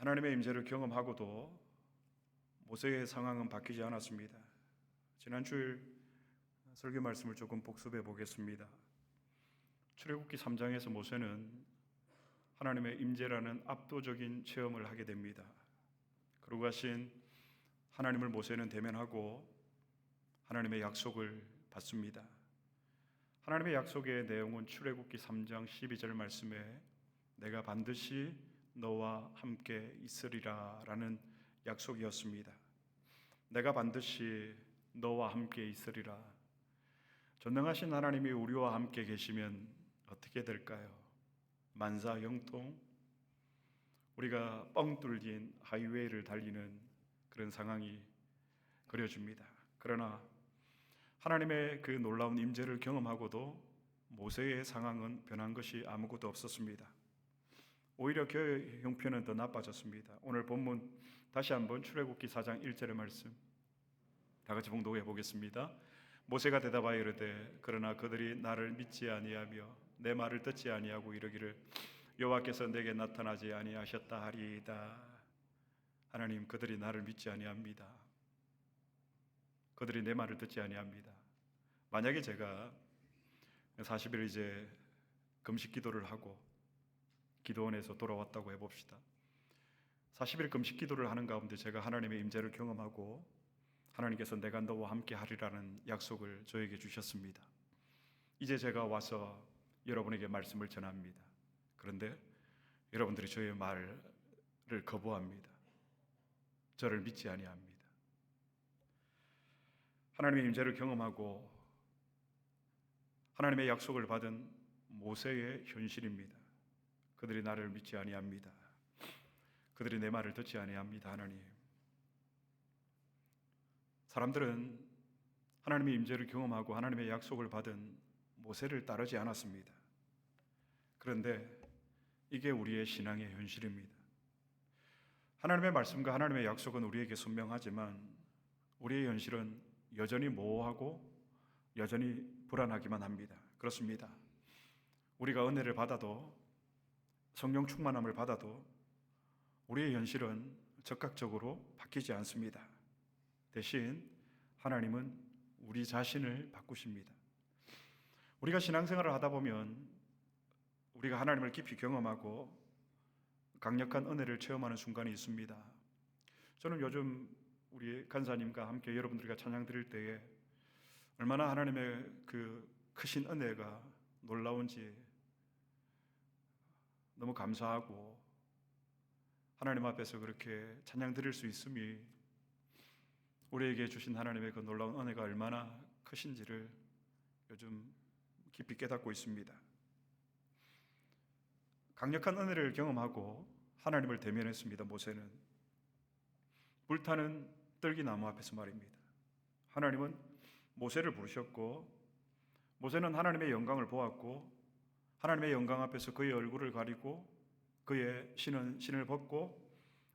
하나님의 임재를 경험하고도 모세의 상황은 바뀌지 않았습니다. 지난 주일 설교 말씀을 조금 복습해 보겠습니다. 출애굽기 3장에서 모세는 하나님의 임재라는 압도적인 체험을 하게 됩니다. 그러고 가신 하나님을 모세는 대면하고 하나님의 약속을 받습니다. 하나님의 약속의 내용은 출애굽기 3장 12절 말씀에 내가 반드시 너와 함께 있으리라라는 약속이었습니다. 내가 반드시 너와 함께 있으리라. 전능하신 하나님이 우리와 함께 계시면 어떻게 될까요? 만사 영통 우리가 뻥 뚫린 하이웨이를 달리는 그런 상황이 그려집니다. 그러나 하나님의 그 놀라운 임재를 경험하고도 모세의 상황은 변한 것이 아무것도 없었습니다. 오히려 그 형편은 더 나빠졌습니다. 오늘 본문 다시 한번 출애굽기 4장 1절의 말씀 다 같이 봉독해 보겠습니다. 모세가 대답하여 이르되 그러나 그들이 나를 믿지 아니하며 내 말을 듣지 아니하고 이르기를 여호와께서 내게 나타나지 아니하셨다 하리이다. 하나님 그들이 나를 믿지 아니합니다. 그들이 내 말을 듣지 아니합니다. 만약에 제가 40일 이제 금식 기도를 하고 기도원에서 돌아왔다고 해봅시다. 40일 금식 기도를 하는 가운데 제가 하나님의 임재를 경험하고 하나님께서 내가 너와 함께 하리라는 약속을 저에게 주셨습니다. 이제 제가 와서 여러분에게 말씀을 전합니다. 그런데 여러분들이 저의 말을 거부합니다. 저를 믿지 아니합니다. 하나님의 임재를 경험하고 하나님의 약속을 받은 모세의 현실입니다. 그들이 나를 믿지 아니합니다. 그들이 내 말을 듣지 아니합니다. 하나님. 사람들은 하나님의 임재를 경험하고 하나님의 약속을 받은 모세를 따르지 않았습니다. 그런데 이게 우리의 신앙의 현실입니다. 하나님의 말씀과 하나님의 약속은 우리에게 선명하지만 우리의 현실은 여전히 모호하고 여전히 불안하기만 합니다. 그렇습니다. 우리가 은혜를 받아도 성령 충만함을 받아도 우리의 현실은 적극적으로 바뀌지 않습니다. 대신 하나님은 우리 자신을 바꾸십니다. 우리가 신앙생활을 하다 보면 우리가 하나님을 깊이 경험하고 강력한 은혜를 체험하는 순간이 있습니다. 저는 요즘 우리 간사님과 함께 여러분들과 찬양 드릴 때에 얼마나 하나님의 그 크신 은혜가 놀라운지 너무 감사하고 하나님 앞에서 그렇게 찬양 드릴 수 있음이 우리에게 주신 하나님의 그 놀라운 은혜가 얼마나 크신지를 요즘 깊이 깨닫고 있습니다. 강력한 은혜를 경험하고 하나님을 대면했습니다. 모세는 불타는 떨기나무 앞에서 말입니다. 하나님은 모세를 부르셨고 모세는 하나님의 영광을 보았고 하나님의 영광 앞에서 그의 얼굴을 가리고 그의 신은 신을 벗고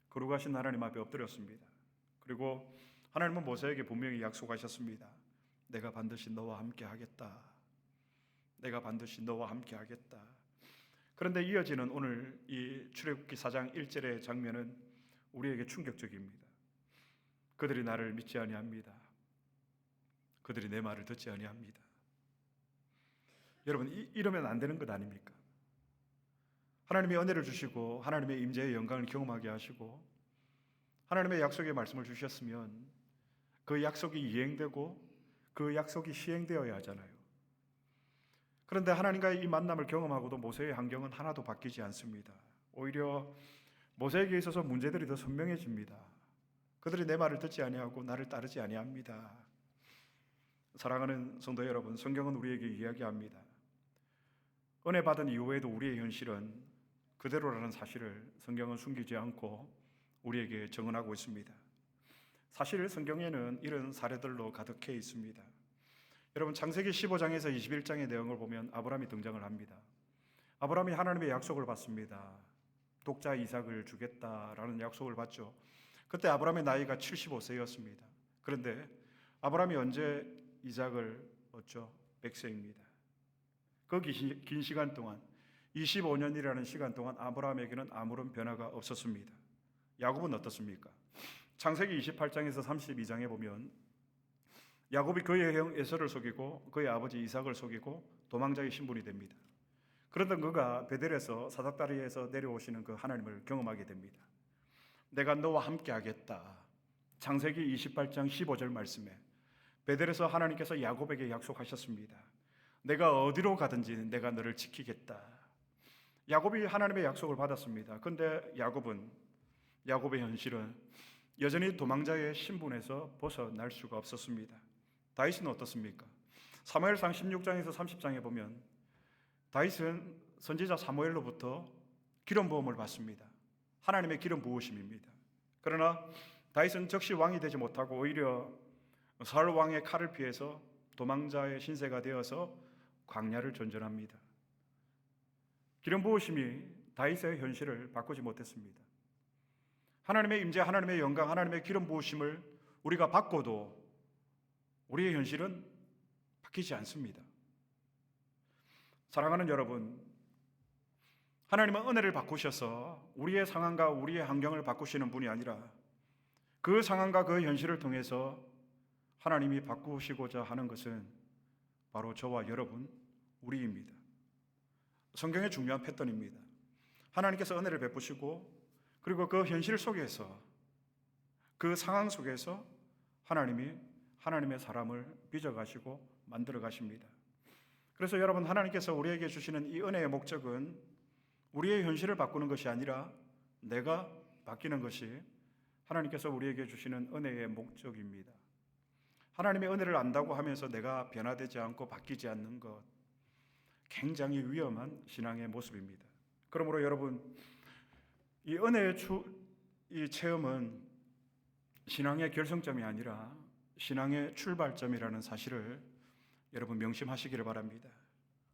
거룩하신 하나님 앞에 엎드렸습니다. 그리고 하나님은 모세에게 분명히 약속하셨습니다. 내가 반드시 너와 함께 하겠다. 내가 반드시 너와 함께 하겠다. 그런데 이어지는 오늘 이 출애굽기 4장 1절의 장면은 우리에게 충격적입니다. 그들이 나를 믿지 아니합니다. 그들이 내 말을 듣지 아니합니다. 여러분 이, 이러면 안 되는 것 아닙니까? 하나님의 은혜를 주시고 하나님의 임재의 영광을 경험하게 하시고 하나님의 약속의 말씀을 주셨으면 그 약속이 이행되고 그 약속이 시행되어야 하잖아요. 그런데 하나님과의 이 만남을 경험하고도 모세의 환경은 하나도 바뀌지 않습니다. 오히려 모세에게 있어서 문제들이 더 선명해집니다. 그들이 내 말을 듣지 아니하고 나를 따르지 아니합니다. 사랑하는 성도 여러분, 성경은 우리에게 이야기합니다. 은혜 받은 이후에도 우리의 현실은 그대로라는 사실을 성경은 숨기지 않고 우리에게 정언하고 있습니다. 사실 성경에는 이런 사례들로 가득해 있습니다. 여러분 창세기 15장에서 21장의 내용을 보면 아브라함이 등장을 합니다. 아브라함이 하나님의 약속을 받습니다. 독자 이삭을 주겠다라는 약속을 받죠. 그때 아브라함의 나이가 75세였습니다. 그런데 아브라함이 언제 이삭을 얻죠? 100세입니다. 그 긴 시간 동안 25년이라는 시간 동안 아브라함에게는 아무런 변화가 없었습니다. 야곱은 어떻습니까? 창세기 28장에서 32장에 보면 야곱이 그의 형 에서를 속이고 그의 아버지 이삭을 속이고 도망자의 신분이 됩니다. 그러던 그가 베델에서 사닥다리에서 내려오시는 그 하나님을 경험하게 됩니다. 내가 너와 함께 하겠다. 창세기 28장 15절 말씀에 베델에서 하나님께서 야곱에게 약속하셨습니다. 내가 어디로 가든지 내가 너를 지키겠다. 야곱이 하나님의 약속을 받았습니다. 근데 야곱은 야곱의 현실은 여전히 도망자의 신분에서 벗어날 수가 없었습니다. 다윗은 어떻습니까? 사무엘상 16장에서 30장에 보면 다윗은 선지자 사무엘로부터 기름 부음을 받습니다. 하나님의 기름 부으심입니다. 그러나 다윗은 즉시 왕이 되지 못하고 오히려 사울 왕의 칼을 피해서 도망자의 신세가 되어서 광야를 전전합니다. 기름 부으심이 다윗의 현실을 바꾸지 못했습니다. 하나님의 임재, 하나님의 영광, 하나님의 기름 부으심을 우리가 받고도 우리의 현실은 바뀌지 않습니다. 사랑하는 여러분, 하나님은 은혜를 바꾸셔서 우리의 상황과 우리의 환경을 바꾸시는 분이 아니라 그 상황과 그 현실을 통해서 하나님이 바꾸시고자 하는 것은 바로 저와 여러분, 우리입니다. 성경의 중요한 패턴입니다. 하나님께서 은혜를 베푸시고 그리고 그 현실 속에서 그 상황 속에서 하나님이 하나님의 사람을 빚어 가시고 만들어 가십니다. 그래서 여러분 하나님께서 우리에게 주시는 이 은혜의 목적은 우리의 현실을 바꾸는 것이 아니라 내가 바뀌는 것이 하나님께서 우리에게 주시는 은혜의 목적입니다. 하나님의 은혜를 안다고 하면서 내가 변화되지 않고 바뀌지 않는 것 굉장히 위험한 신앙의 모습입니다. 그러므로 여러분 이 은혜의 추, 이 체험은 신앙의 결성점이 아니라 신앙의 출발점이라는 사실을 여러분 명심하시기를 바랍니다.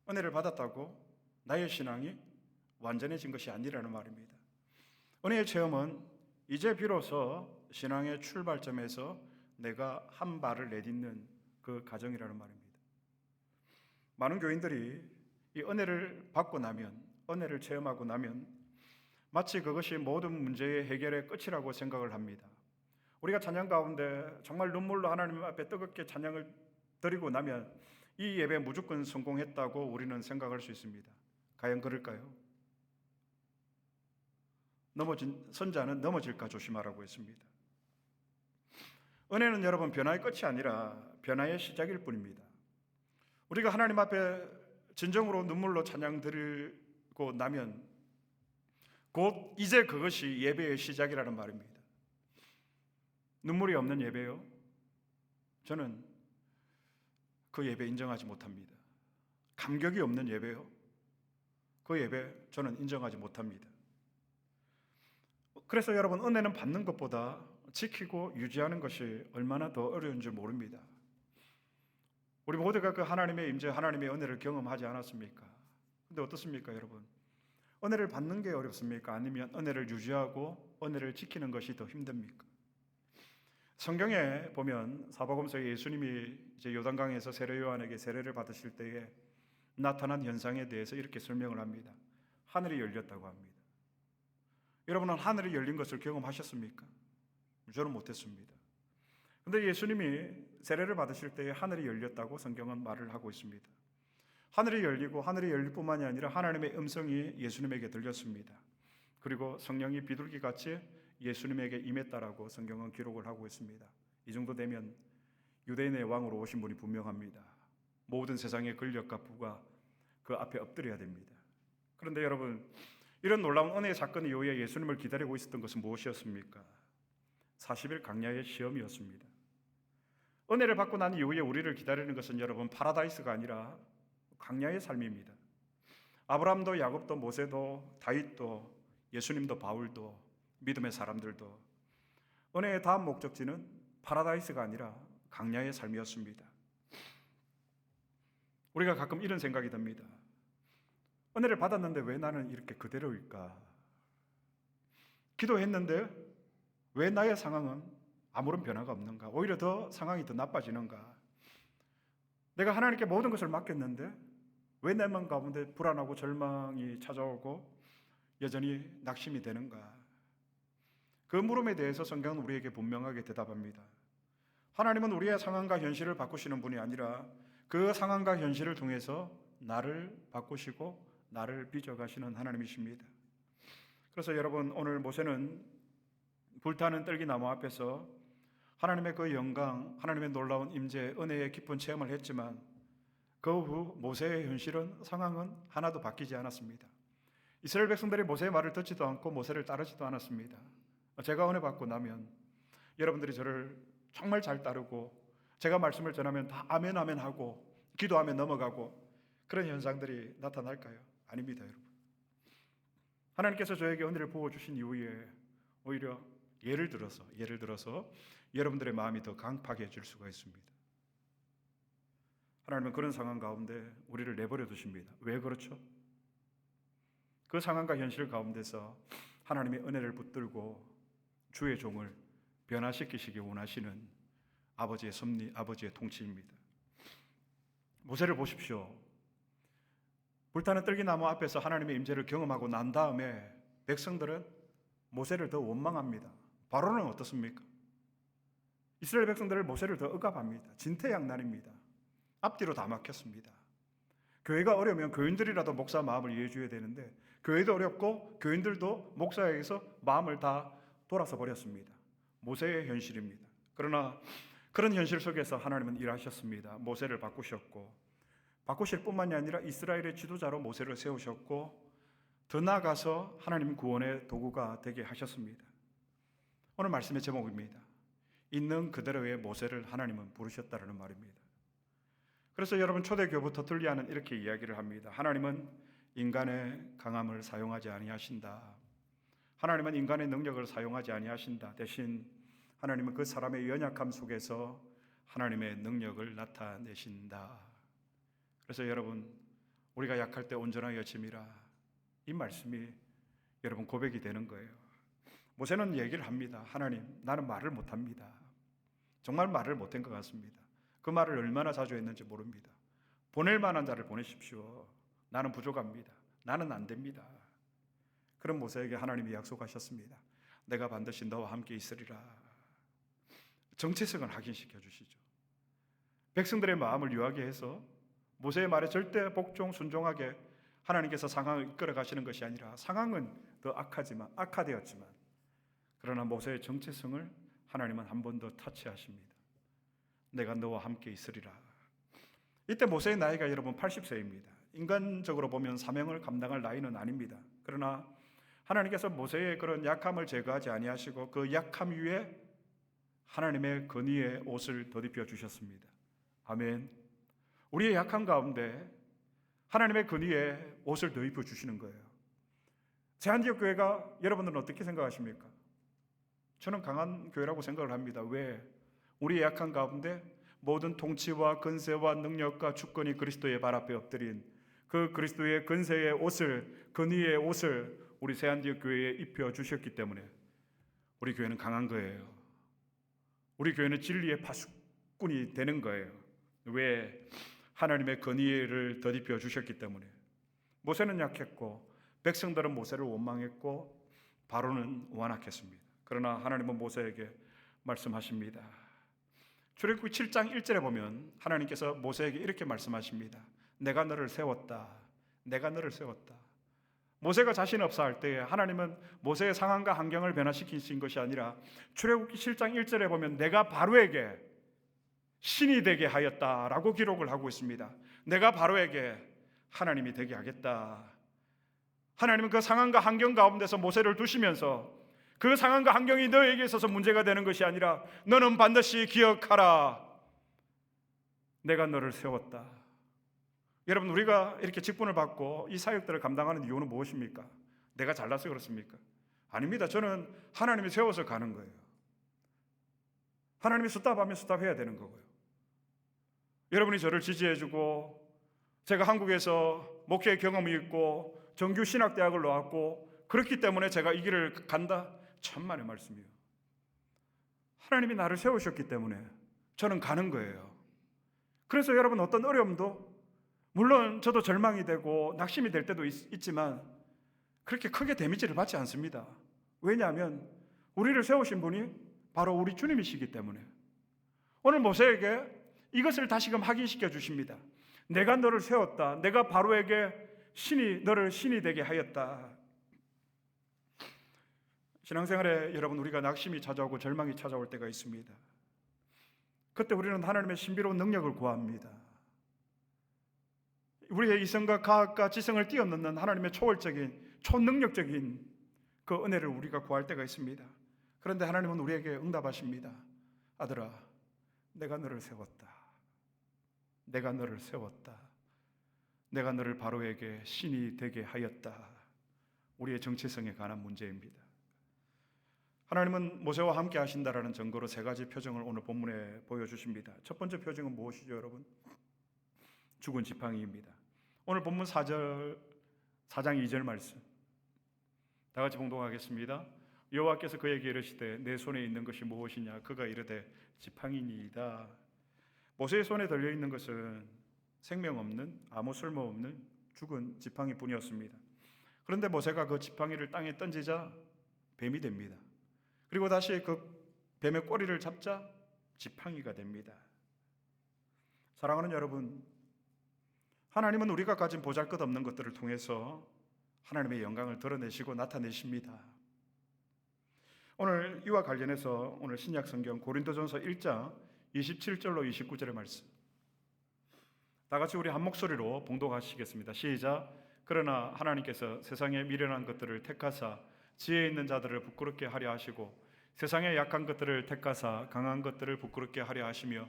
은혜를 받았다고 나의 신앙이 완전해진 것이 아니라는 말입니다. 은혜의 체험은 이제 비로소 신앙의 출발점에서 내가 한 발을 내딛는 그 과정이라는 말입니다. 많은 교인들이 이 은혜를 받고 나면 은혜를 체험하고 나면 마치 그것이 모든 문제의 해결의 끝이라고 생각을 합니다. 우리가 찬양 가운데 정말 눈물로 하나님 앞에 뜨겁게 찬양을 드리고 나면 이 예배 무조건 성공했다고 우리는 생각할 수 있습니다. 과연 그럴까요? 넘어진 선자는 넘어질까 조심하라고 했습니다. 은혜는 여러분 변화의 끝이 아니라 변화의 시작일 뿐입니다. 우리가 하나님 앞에 진정으로 눈물로 찬양 드리고 나면 곧 이제 그것이 예배의 시작이라는 말입니다. 눈물이 없는 예배요? 저는 그 예배 인정하지 못합니다. 감격이 없는 예배요? 그 예배 저는 인정하지 못합니다. 그래서 여러분 은혜는 받는 것보다 지키고 유지하는 것이 얼마나 더 어려운 줄 모릅니다. 우리 모두가 그 하나님의 임재, 하나님의 은혜를 경험하지 않았습니까? 근데 어떻습니까, 여러분? 은혜를 받는 게 어렵습니까? 아니면 은혜를 유지하고 은혜를 지키는 것이 더 힘듭니까? 성경에 보면 사복음서에 예수님이 이제 요단강에서 세례 요한에게 세례를 받으실 때에 나타난 현상에 대해서 이렇게 설명을 합니다. 하늘이 열렸다고 합니다. 여러분은 하늘이 열린 것을 경험하셨습니까? 저는 못했습니다. 근데 예수님이 세례를 받으실 때에 하늘이 열렸다고 성경은 말을 하고 있습니다. 하늘이 열리고 하늘이 열릴 뿐만이 아니라 하나님의 음성이 예수님에게 들렸습니다. 그리고 성령이 비둘기 같이 예수님에게 임했다라고 성경은 기록을 하고 있습니다. 이 정도 되면 유대인의 왕으로 오신 분이 분명합니다. 모든 세상의 권력과 부가 그 앞에 엎드려야 됩니다. 그런데 여러분 이런 놀라운 은혜의 사건 이후에 예수님을 기다리고 있었던 것은 무엇이었습니까? 40일 강야의 시험이었습니다. 은혜를 받고 난 이후에 우리를 기다리는 것은 여러분 파라다이스가 아니라 강야의 삶입니다. 아브라함도 야곱도 모세도 다윗도 예수님도 바울도 믿음의 사람들도 은혜의 다음 목적지는 파라다이스가 아니라 강야의 삶이었습니다. 우리가 가끔 이런 생각이 듭니다. 은혜를 받았는데 왜 나는 이렇게 그대로일까? 기도했는데 왜 나의 상황은 아무런 변화가 없는가? 오히려 더 상황이 더 나빠지는가? 내가 하나님께 모든 것을 맡겼는데 왜 내 마음 가운데 불안하고 절망이 찾아오고 여전히 낙심이 되는가? 그 물음에 대해서 성경은 우리에게 분명하게 대답합니다. 하나님은 우리의 상황과 현실을 바꾸시는 분이 아니라 그 상황과 현실을 통해서 나를 바꾸시고 나를 빚어가시는 하나님이십니다. 그래서 여러분 오늘 모세는 불타는 떨기나무 앞에서 하나님의 그 영광, 하나님의 놀라운 임재, 은혜의 깊은 체험을 했지만 그 후 모세의 현실은 상황은 하나도 바뀌지 않았습니다. 이스라엘 백성들이 모세의 말을 듣지도 않고 모세를 따르지도 않았습니다. 제가 은혜 받고 나면 여러분들이 저를 정말 잘 따르고 제가 말씀을 전하면 다 아멘 아멘 하고 기도하면 넘어가고 그런 현상들이 나타날까요? 아닙니다, 여러분. 하나님께서 저에게 은혜를 부어 주신 이후에 오히려 예를 들어서 예를 들어서 여러분들의 마음이 더 강팍해질 수가 있습니다. 하나님은 그런 상황 가운데 우리를 내버려 두십니다. 왜 그렇죠? 그 상황과 현실 가운데서 하나님의 은혜를 붙들고 주의 종을 변화시키시기 원하시는 아버지의 섭리, 아버지의 통치입니다. 모세를 보십시오. 불타는 떨기나무 앞에서 하나님의 임재를 경험하고 난 다음에 백성들은 모세를 더 원망합니다. 바로는 어떻습니까? 이스라엘 백성들을 모세를 더 억압합니다. 진퇴양난입니다. 앞뒤로 다 막혔습니다. 교회가 어려우면 교인들이라도 목사 마음을 이해해 줘야 되는데 교회도 어렵고 교인들도 목사에게서 마음을 다 돌아서 버렸습니다. 모세의 현실입니다. 그러나 그런 현실 속에서 하나님은 일하셨습니다. 모세를 바꾸셨고 바꾸실 뿐만이 아니라 이스라엘의 지도자로 모세를 세우셨고 더 나아가서 하나님 구원의 도구가 되게 하셨습니다. 오늘 말씀의 제목입니다. 있는 그대로의 모세를 하나님은 부르셨다는 말입니다. 그래서 여러분 초대교부터 들리하는 이렇게 이야기를 합니다. 하나님은 인간의 강함을 사용하지 아니하신다. 하나님은 인간의 능력을 사용하지 아니하신다. 대신 하나님은 그 사람의 연약함 속에서 하나님의 능력을 나타내신다. 그래서 여러분 우리가 약할 때 온전하여 짐이라 이 말씀이 여러분 고백이 되는 거예요. 모세는 얘기를 합니다. 하나님, 나는 말을 못 합니다. 정말 말을 못한 것 같습니다. 그 말을 얼마나 자주 했는지 모릅니다. 보낼 만한 자를 보내십시오. 나는 부족합니다. 나는 안 됩니다. 그런 모세에게 하나님이 약속하셨습니다. 내가 반드시 너와 함께 있으리라. 정체성을 확인시켜 주시죠. 백성들의 마음을 유하게 해서 모세의 말에 절대 복종 순종하게 하나님께서 상황을 이끌어 가시는 것이 아니라 상황은 더 악하지만 악화되었지만 그러나 모세의 정체성을 하나님은 한 번더 터치하십니다. 내가 너와 함께 있으리라. 이때 모세의 나이가 여러분 80세입니다. 인간적으로 보면 사명을 감당할 나이는 아닙니다. 그러나 하나님께서 모세의 그런 약함을 제거하지 아니하시고 그 약함 위에 하나님의 근위의 옷을 덧입혀 주셨습니다. 아멘. 우리의 약함 가운데 하나님의 근위의 옷을 덧입혀 주시는 거예요. 제한지역 교회가 여러분들은 어떻게 생각하십니까? 저는 강한 교회라고 생각을 합니다. 왜? 우리의 약한 가운데 모든 통치와 근세와 능력과 주권이 그리스도의 발 앞에 엎드린 그 그리스도의 근세의 옷을 근위의 옷을 우리 세한지역 교회에 입혀 주셨기 때문에 우리 교회는 강한 거예요. 우리 교회는 진리의 파수꾼이 되는 거예요. 왜 하나님의 근위를 덧입혀 주셨기 때문에 모세는 약했고 백성들은 모세를 원망했고 바로는 완악했습니다. 그러나 하나님은 모세에게 말씀하십니다. 출애굽기 7장 1절에 보면 하나님께서 모세에게 이렇게 말씀하십니다. 내가 너를 세웠다. 내가 너를 세웠다. 모세가 자신 없어 할때 하나님은 모세의 상황과 환경을 변화시키신 것이 아니라 출애굽기 7장 1절에 보면 내가 바로에게 신이 되게 하였다라고 기록을 하고 있습니다. 내가 바로에게 하나님이 되게 하겠다. 하나님은 그 상황과 환경 가운데서 모세를 두시면서 그 상황과 환경이 너에게 있어서 문제가 되는 것이 아니라 너는 반드시 기억하라. 내가 너를 세웠다. 여러분 우리가 이렇게 직분을 받고 이 사역들을 감당하는 이유는 무엇입니까? 내가 잘나서 그렇습니까? 아닙니다. 저는 하나님이 세워서 가는 거예요. 하나님이 수답하면 수답해야 되는 거고요. 여러분이 저를 지지해주고 제가 한국에서 목회 경험이 있고 정규 신학대학을 나왔고 그렇기 때문에 제가 이 길을 간다. 천만의 말씀이에요. 하나님이 나를 세우셨기 때문에 저는 가는 거예요. 그래서 여러분 어떤 어려움도 물론 저도 절망이 되고 낙심이 될 때도 있, 지만 그렇게 크게 데미지를 받지 않습니다. 왜냐하면 우리를 세우신 분이 바로 우리 주님이시기 때문에 오늘 모세에게 이것을 다시금 확인시켜 주십니다. 내가 너를 세웠다. 내가 바로에게 신이 너를 신이 되게 하였다. 신앙생활에 여러분 우리가 낙심이 찾아오고 절망이 찾아올 때가 있습니다. 그때 우리는 하나님의 신비로운 능력을 구합니다. 우리의 이성과 과학과 지성을 뛰어넘는 하나님의 초월적인 초능력적인 그 은혜를 우리가 구할 때가 있습니다. 그런데 하나님은 우리에게 응답하십니다. 아들아, 내가 너를 세웠다. 내가 너를 세웠다. 내가 너를 바로에게 신이 되게 하였다. 우리의 정체성에 관한 문제입니다. 하나님은 모세와 함께 하신다라는 증거로 세 가지 표정을 오늘 본문에 보여주십니다. 첫 번째 표정은 무엇이죠, 여러분? 죽은 지팡이입니다. 오늘 본문 4절 4장 2절 말씀. 다 같이 봉독하겠습니다. 여호와께서 그에게 이르시되 내 손에 있는 것이 무엇이냐 그가 이르되 지팡이니이다. 모세의 손에 들려 있는 것은 생명 없는 아무 쓸모 없는 죽은 지팡이뿐이었습니다. 그런데 모세가 그 지팡이를 땅에 던지자 뱀이 됩니다. 그리고 다시 그 뱀의 꼬리를 잡자 지팡이가 됩니다. 사랑하는 여러분, 하나님은 우리가 가진 보잘 것 없는 것들을 통해서 하나님의 영광을 드러내시고 나타내십니다. 오늘 이와 관련해서 오늘 신약 성경 고린도전서 1장 27절로 29절의 말씀. 다 같이 우리 한 목소리로 봉독하시겠습니다. 시작. 그러나 하나님께서 세상의 미련한 것들을 택하사 지혜 있는 자들을 부끄럽게 하려 하시고 세상의 약한 것들을 택하사 강한 것들을 부끄럽게 하려 하시며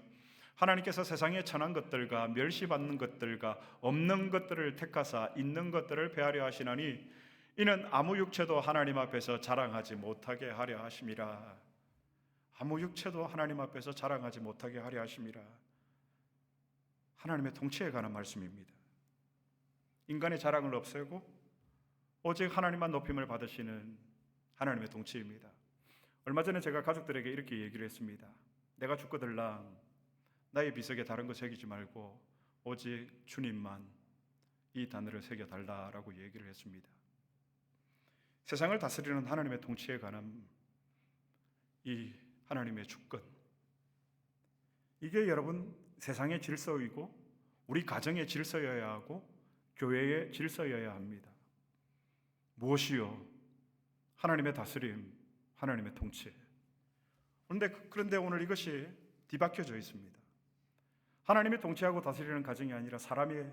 하나님께서 세상의 천한 것들과 멸시받는 것들과 없는 것들을 택하사 있는 것들을 배하려 하시나니 이는 아무 육체도 하나님 앞에서 자랑하지 못하게 하려 하심이라 아무 육체도 하나님 앞에서 자랑하지 못하게 하려 하심이라 하나님의 통치에 관한 말씀입니다. 인간의 자랑을 없애고 오직 하나님만 높임을 받으시는 하나님의 통치입니다. 얼마 전에 제가 가족들에게 이렇게 얘기를 했습니다. 내가 죽거들랑 나의 비석에 다른 거 새기지 말고 오직 주님만 이 단어를 새겨 달라라고 얘기를 했습니다. 세상을 다스리는 하나님의 통치에 관한 이 하나님의 주권 이게 여러분 세상의 질서이고 우리 가정의 질서여야 하고 교회의 질서여야 합니다. 무엇이요? 하나님의 다스림, 하나님의 통치. 그런데 그런데 오늘 이것이 뒤바뀌어져 있습니다. 하나님이 통치하고 다스리는 가정이 아니라 사람이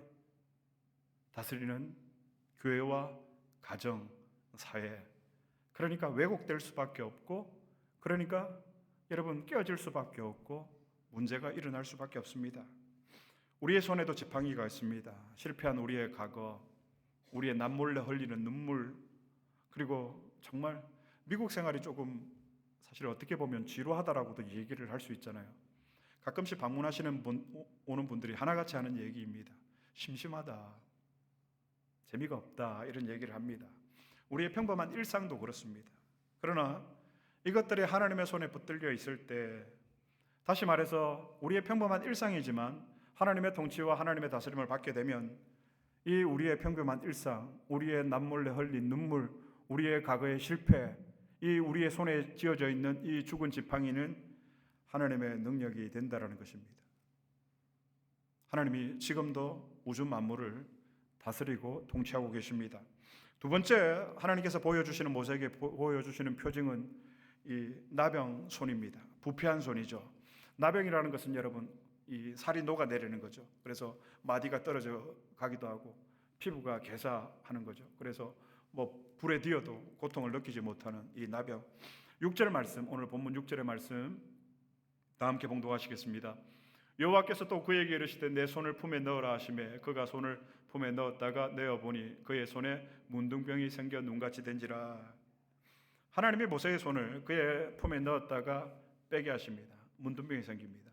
다스리는 교회와 가정, 사회. 그러니까 왜곡될 수밖에 없고, 그러니까 여러분 깨어질 수밖에 없고, 문제가 일어날 수밖에 없습니다. 우리의 손에도 지팡이가 있습니다. 실패한 우리의 과거, 우리의 남몰래 흘리는 눈물, 그리고 정말 미국 생활이 조금 사실 어떻게 보면 지루하다라고도 얘기를 할 수 있잖아요. 가끔씩 방문하시는 분 오는 분들이 하나같이 하는 얘기입니다. 심심하다. 재미가 없다. 이런 얘기를 합니다. 우리의 평범한 일상도 그렇습니다. 그러나 이것들이 하나님의 손에 붙들려 있을 때 다시 말해서 우리의 평범한 일상이지만 하나님의 통치와 하나님의 다스림을 받게 되면 이 우리의 평범한 일상, 우리의 남몰래 흘린 눈물, 우리의 과거의 실패, 이 우리의 손에 쥐어져 있는 이 죽은 지팡이는 하나님의 능력이 된다라는 것입니다. 하나님이 지금도 우주 만물을 다스리고 통치하고 계십니다. 두 번째 하나님께서 보여주시는 모세에게 보여주시는 표징은 이 나병 손입니다. 부패한 손이죠. 나병이라는 것은 여러분 이 살이 녹아 내리는 거죠. 그래서 마디가 떨어져 가기도 하고 피부가 개사하는 거죠. 그래서 뭐 불에 뒤어도 고통을 느끼지 못하는 이 나병. 6절 말씀 오늘 본문 6절의 말씀 다 함께 봉독하시겠습니다. 여호와께서 또 그에게 이르시되 내 손을 품에 넣으라 하심에 그가 손을 품에 넣었다가 내어 보니 그의 손에 문둥병이 생겨 눈같이 된지라. 하나님이 모세의 손을 그의 품에 넣었다가 빼게 하십니다. 문둥병이 생깁니다.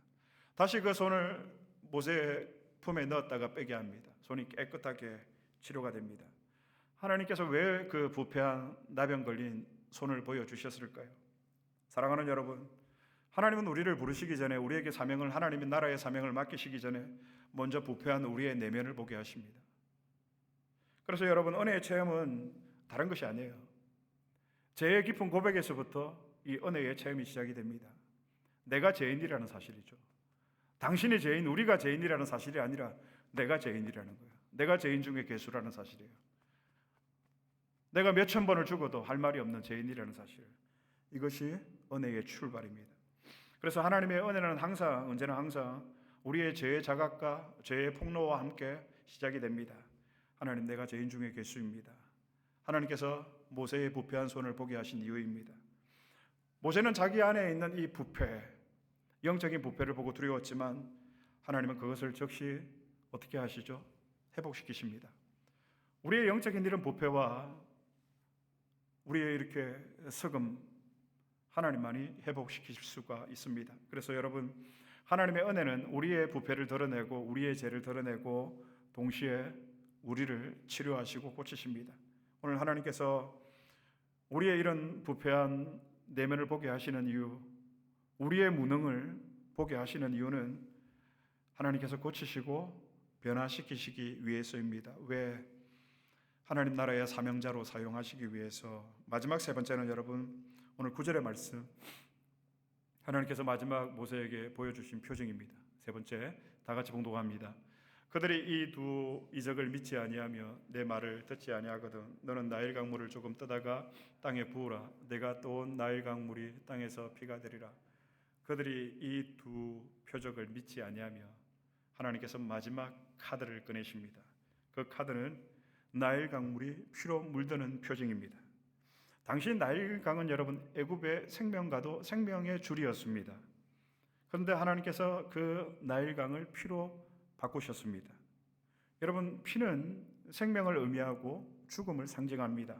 다시 그 손을 모세의 품에 넣었다가 빼게 합니다. 손이 깨끗하게 치료가 됩니다. 하나님께서 왜 그 부패한 나병 걸린 손을 보여 주셨을까요? 사랑하는 여러분, 하나님은 우리를 부르시기 전에 우리에게 사명을 하나님의 나라의 사명을 맡기시기 전에 먼저 부패한 우리의 내면을 보게 하십니다. 그래서 여러분 은혜의 체험은 다른 것이 아니에요. 죄의 깊은 고백에서부터 이 은혜의 체험이 시작이 됩니다. 내가 죄인이라는 사실이죠. 당신이 죄인, 우리가 죄인이라는 사실이 아니라 내가 죄인이라는 거예요. 내가 죄인 중에 괴수라는 사실이에요. 내가 몇천 번을 죽어도 할 말이 없는 죄인이라는 사실. 이것이 은혜의 출발입니다. 그래서 하나님의 은혜는 항상 언제나 항상 우리의 죄의 자각과 죄의 폭로와 함께 시작이 됩니다. 하나님 내가 죄인 중에 괴수입니다. 하나님께서 모세의 부패한 손을 보게 하신 이유입니다. 모세는 자기 안에 있는 이 부패, 영적인 부패를 보고 두려웠지만 하나님은 그것을 즉시 어떻게 하시죠? 회복시키십니다. 우리의 영적인 일은 부패와 우리의 이렇게 석음 하나님만이 회복시키실 수가 있습니다. 그래서 여러분 하나님의 은혜는 우리의 부패를 드러내고 우리의 죄를 드러내고 동시에 우리를 치료하시고 고치십니다. 오늘 하나님께서 우리의 이런 부패한 내면을 보게 하시는 이유, 우리의 무능을 보게 하시는 이유는 하나님께서 고치시고 변화시키시기 위해서입니다. 왜? 하나님 나라의 사명자로 사용하시기 위해서. 마지막 세 번째는 여러분 오늘 구절의 말씀. 하나님께서 마지막 모세에게 보여주신 표징입니다. 세 번째, 다 같이 봉독합니다. 그들이 이 두 이적을 믿지 아니하며 내 말을 듣지 아니하거든 너는 나일 강물을 조금 떠다가 땅에 부으라 내가 또온 나일 강물이 땅에서 피가 되리라 그들이 이 두 표적을 믿지 아니하며 하나님께서 마지막 카드를 꺼내십니다 그 카드는 나일 강물이 피로 물드는 표징입니다 당시 나일 강은 여러분 애굽의 생명과도 생명의 줄이었습니다 그런데 하나님께서 그 나일 강을 피로 바꾸셨습니다. 여러분 피는 생명을 의미하고 죽음을 상징합니다.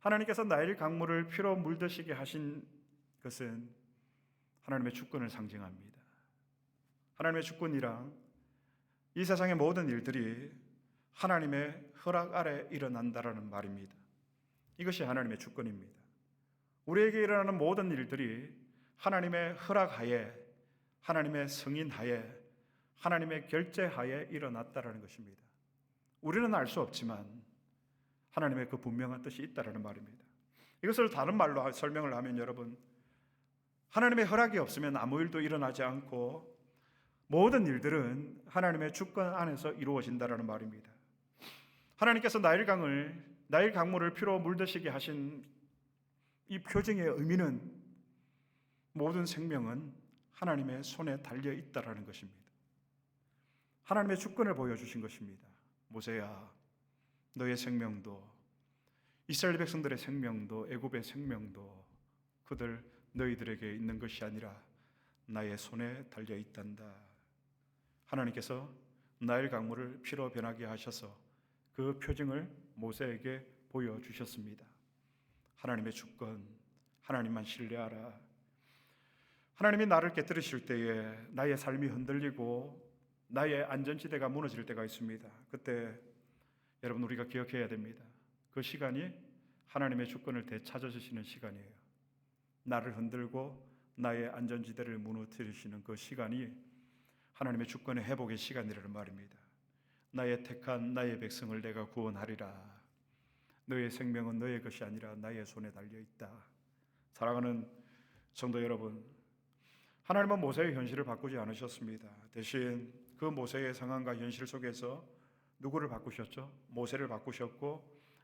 하나님께서 나일 강물을 피로 물드시게 하신 것은 하나님의 주권을 상징합니다. 하나님의 주권이랑 이 세상의 모든 일들이 하나님의 허락 아래 일어난다라는 말입니다. 이것이 하나님의 주권입니다. 우리에게 일어나는 모든 일들이 하나님의 허락하에 하나님의 승인하에 하나님의 결제하에 일어났다라는 것입니다. 우리는 알 수 없지만 하나님의 그 분명한 뜻이 있다라는 말입니다. 이것을 다른 말로 설명을 하면 여러분 하나님의 허락이 없으면 아무 일도 일어나지 않고 모든 일들은 하나님의 주권 안에서 이루어진다라는 말입니다. 하나님께서 나일 강을 나일 강물을 피로 물드시게 하신 이 표징의 의미는 모든 생명은 하나님의 손에 달려 있다라는 것입니다. 하나님의 주권을 보여주신 것입니다. 모세야, 너의 생명도 이스라엘 백성들의 생명도 애굽의 생명도 그들 너희들에게 있는 것이 아니라 나의 손에 달려 있단다. 하나님께서 나일 강물을 피로 변하게 하셔서 그 표징을 모세에게 보여주셨습니다. 하나님의 주권, 하나님만 신뢰하라. 하나님이 나를 깨뜨리실 때에 나의 삶이 흔들리고 나의 안전지대가 무너질 때가 있습니다. 그때 여러분 우리가 기억해야 됩니다. 그 시간이 하나님의 주권을 되찾아 주시는 시간이에요. 나를 흔들고 나의 안전지대를 무너뜨리시는 그 시간이 하나님의 주권의 회복의 시간이라는 말입니다. 나의 택한 나의 백성을 내가 구원하리라. 너의 생명은 너의 것이 아니라 나의 손에 달려 있다. 사랑하는 성도 여러분, 하나님은 모세의 현실을 바꾸지 않으셨습니다. 대신 그 모세의 상황과 현실 속에서 누구를 바꾸셨죠? 모세를 바꾸셨고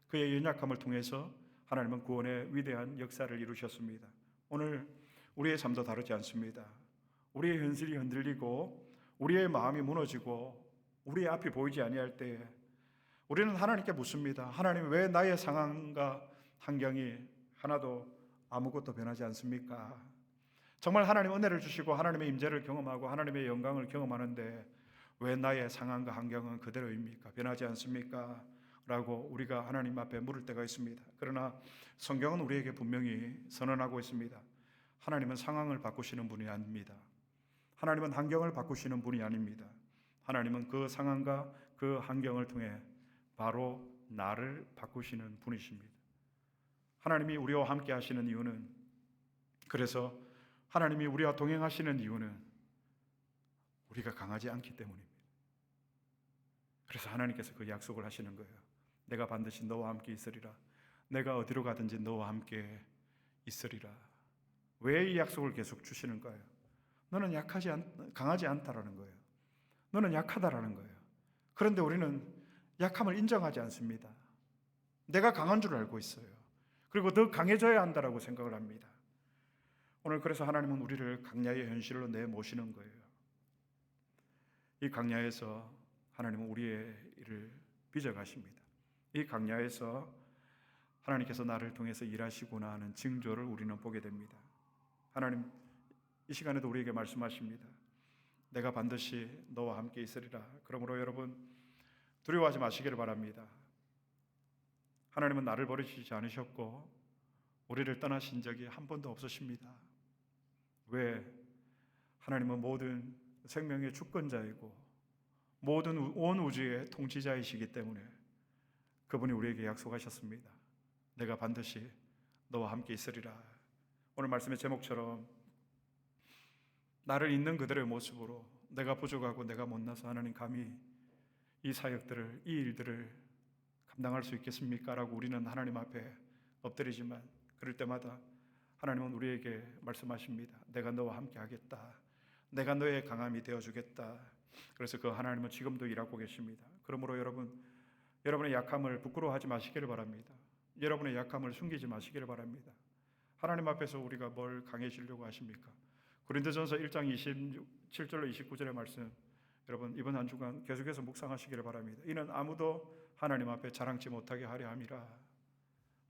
그의 연약함을 통해서 하나님은 구원의 위대한 역사를 이루셨습니다. 오늘 우리의 삶도 다르지 않습니다. 우리의 현실이 흔들리고 우리의 마음이 무너지고 우리의 앞이 보이지 아니할 때에 우리는 하나님께 묻습니다. 하나님 왜 나의 상황과 환경이 하나도 아무것도 변하지 않습니까? 정말 하나님 은혜를 주시고 하나님의 임재를 경험하고 하나님의 영광을 경험하는데 왜 나의 상황과 환경은 그대로입니까? 변하지 않습니까? 라고 우리가 하나님 앞에 물을 때가 있습니다. 그러나 성경은 우리에게 분명히 선언하고 있습니다. 하나님은 상황을 바꾸시는 분이 아닙니다. 하나님은 환경을 바꾸시는 분이 아닙니다. 하나님은 그 상황과 그 환경을 통해 바로 나를 바꾸시는 분이십니다. 하나님이 우리와 함께 하시는 이유는 그래서 하나님이 우리와 동행하시는 이유는 우리가 강하지 않기 때문입니다. 그래서 하나님께서 그 약속을 하시는 거예요. 내가 반드시 너와 함께 있으리라. 내가 어디로 가든지 너와 함께 있으리라. 왜 이 약속을 계속 주시는 거예요? 너는 약하지 않, 강하지 않다라는 거예요. 너는 약하다라는 거예요. 그런데 우리는 약함을 인정하지 않습니다. 내가 강한 줄 알고 있어요. 그리고 더 강해져야 한다라고 생각을 합니다. 오늘 그래서 하나님은 우리를 강야의 현실로 내모시는 거예요. 이 강야에서 하나님은 우리의 일을 빚어 가십니다. 이 강야에서 하나님께서 나를 통해서 일하시구나 하는 징조를 우리는 보게 됩니다. 하나님 이 시간에도 우리에게 말씀하십니다. 내가 반드시 너와 함께 있으리라. 그러므로 여러분 두려워하지 마시기를 바랍니다. 하나님은 나를 버리시지 않으셨고 우리를 떠나신 적이 한 번도 없으십니다. 왜? 하나님은 모든 생명의 주권자이고 모든 우- 온 우주의 통치자이시기 때문에 그분이 우리에게 약속하셨습니다. 내가 반드시 너와 함께 있으리라. 오늘 말씀의 제목처럼 나를 있는 그대로의 모습으로 내가 부족하고 내가 못나서 하나님 감히 이 사역들을 이 일들을 감당할 수 있겠습니까라고 우리는 하나님 앞에 엎드리지만 그럴 때마다 하나님은 우리에게 말씀하십니다. 내가 너와 함께 하겠다. 내가 너의 강함이 되어 주겠다. 그래서 그 하나님은 지금도 일하고 계십니다. 그러므로 여러분 여러분의 약함을 부끄러워하지 마시기를 바랍니다. 여러분의 약함을 숨기지 마시기를 바랍니다. 하나님 앞에서 우리가 뭘 강해지려고 하십니까? 고린도전서 1장 27절로 29절의 말씀 여러분 이번 한 주간 계속해서 묵상하시기를 바랍니다. 이는 아무도 하나님 앞에 자랑치 못하게 하려 함이라.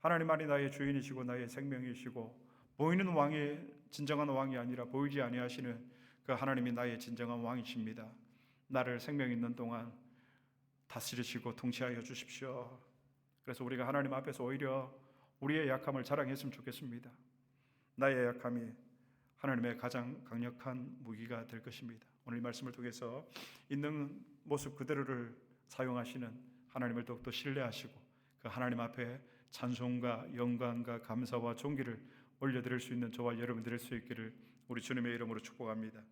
하나님만이 나의 주인이시고 나의 생명이시고 보이는 왕이 진정한 왕이 아니라 보이지 아니하시는 그 하나님이 나의 진정한 왕이십니다. 나를 생명 있는 동안 다스리시고 통치하여 주십시오. 그래서 우리가 하나님 앞에서 오히려 우리의 약함을 자랑했으면 좋겠습니다. 나의 약함이 하나님의 가장 강력한 무기가 될 것입니다. 오늘 말씀을 통해서 있는 모습 그대로를 사용하시는 하나님을 더욱더 신뢰하시고 그 하나님 앞에 찬송과 영광과 감사와 존귀를 올려드릴 수 있는 저와 여러분 드릴 수 있기를 우리 주님의 이름으로 축복합니다.